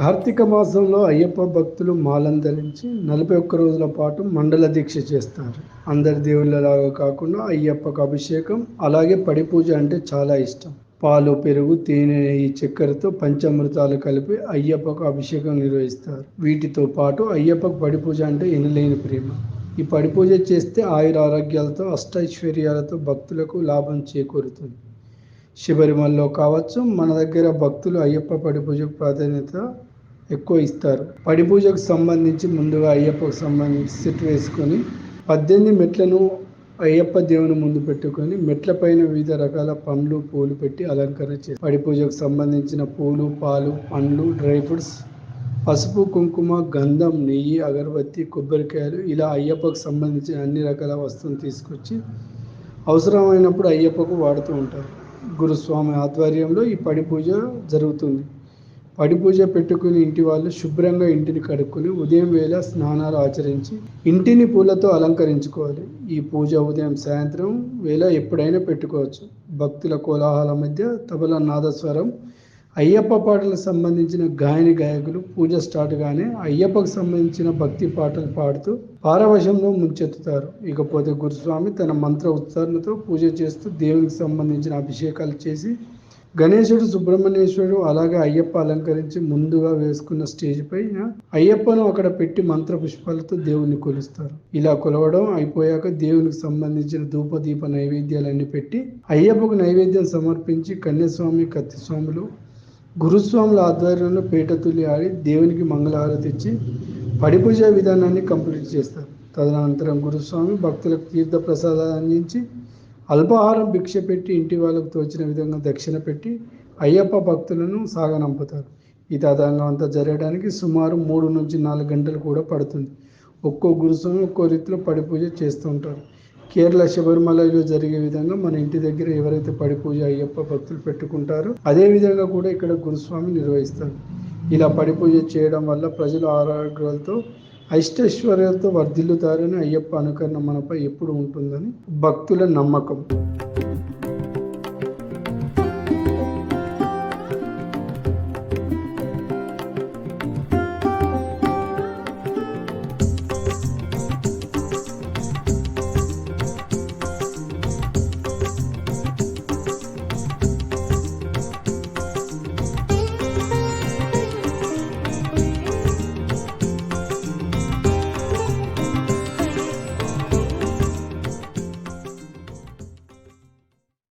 కార్తీక మాసంలో అయ్యప్ప భక్తులు మాలను ధరించి నలభై ఒక్క రోజుల పాటు మండల దీక్ష చేస్తారు. అందరి దేవుళ్ళలాగా కాకుండా అయ్యప్పకు అభిషేకం అలాగే పడి పూజ అంటే చాలా ఇష్టం. పాలు పెరుగు తేనె నెయ్యి చక్కెరతో పంచామృతాలు కలిపి అయ్యప్పకు అభిషేకం నిర్వహిస్తారు. వీటితో పాటు అయ్యప్పకు పడి పూజ అంటే ఎనలేని ప్రేమ. ఈ పడి పూజ చేస్తే ఆయుర ఆరోగ్యాలతో అష్టైశ్వర్యాలతో భక్తులకు లాభం చేకూరుతుంది. శబరిమలలో కావచ్చు మన దగ్గర భక్తులు అయ్యప్ప పడి పూజకు ప్రాధాన్యత ఎక్కువ ఇస్తారు. పడి పూజకు సంబంధించి ముందుగా అయ్యప్పకు సంబంధించి సెట్ వేసుకొని పద్దెనిమిది మెట్లను అయ్యప్ప దేవుని ముందు పెట్టుకొని మెట్ల పైన వివిధ రకాల పండ్లు పూలు పెట్టి అలంకరణ చేస్తారు పడి పూజకు సంబంధించిన పూలు పాలు పండ్లు డ్రై ఫ్రూట్స్ పసుపు కుంకుమ గంధం నెయ్యి అగరబత్తి కొబ్బరికాయలు ఇలా అయ్యప్పకు సంబంధించిన అన్ని రకాల వస్తువులు తీసుకొచ్చి అవసరమైనప్పుడు అయ్యప్పకు వాడుతూ ఉంటారు. గురుస్వామి ఆధ్వర్యంలో ఈ పడి పూజ జరుగుతుంది. పడిపూజ పెట్టుకుని ఇంటి వాళ్ళు శుభ్రంగా ఇంటిని కడుక్కొని ఉదయం వేళ స్నానాలు ఆచరించి ఇంటిని పూలతో అలంకరించుకోవాలి. ఈ పూజ ఉదయం సాయంత్రం వేళ ఎప్పుడైనా పెట్టుకోవచ్చు. భక్తుల కోలాహల మధ్య తబల నాదస్వరం అయ్యప్ప పాటలకు సంబంధించిన గాయని గాయకులు పూజ స్టార్ట్ గానే అయ్యప్పకు సంబంధించిన భక్తి పాటలు పాడుతూ పారవశంలో ముంచెత్తుతారు. ఇకపోతే గురుస్వామి తన మంత్ర ఉచ్చారణతో పూజ చేస్తూ దేవునికి సంబంధించిన అభిషేకాలు చేసి గణేశుడు సుబ్రహ్మణ్యేశ్వరుడు అలాగే అయ్యప్ప అలంకరించి ముందుగా వేసుకున్న స్టేజ్ పైన అయ్యప్పను అక్కడ పెట్టి మంత్ర పుష్పాలతో దేవుణ్ణి కొలుస్తారు. ఇలా కొలవడం అయిపోయాక దేవునికి సంబంధించిన ధూప దీప నైవేద్యాలన్నీ పెట్టి అయ్యప్పకు నైవేద్యం సమర్పించి కన్యస్వామి కత్తిస్వాములు గురుస్వాముల ఆధ్వర్యంలో పేట తుల్లి ఆడి దేవునికి మంగళహారతి ఇచ్చి పడిపూజ విధానాన్ని కంప్లీట్ చేస్తారు. తదనంతరం గురుస్వామి భక్తులకు తీర్థ ప్రసాదాలు అందించి అల్పాహారం భిక్ష పెట్టి ఇంటి వాళ్ళకు తోచిన విధంగా దక్షిణ పెట్టి అయ్యప్ప భక్తులను సాగనంపుతారు. ఈ తదంగం అంతా జరగడానికి సుమారు మూడు నుంచి నాలుగు గంటలు కూడా పడుతుంది. ఒక్కో గురుస్వామి ఒక్కో రీతిలో పడి పూజ చేస్తూ ఉంటారు. కేరళ శబరిమలలో జరిగే విధంగా మన ఇంటి దగ్గర ఎవరైతే పడి పూజ అయ్యప్ప భక్తులు పెట్టుకుంటారో అదే విధంగా కూడా ఇక్కడ గురుస్వామి నిర్వహిస్తారు. ఇలా పడి పూజ చేయడం వల్ల ప్రజలు ఆరోగ్యాలతో అష్టైశ్వర్యాలతో వర్ధిల్లుతారని అయ్యప్ప అనుకరణ మనపై ఎప్పుడు ఉంటుందని భక్తుల నమ్మకం.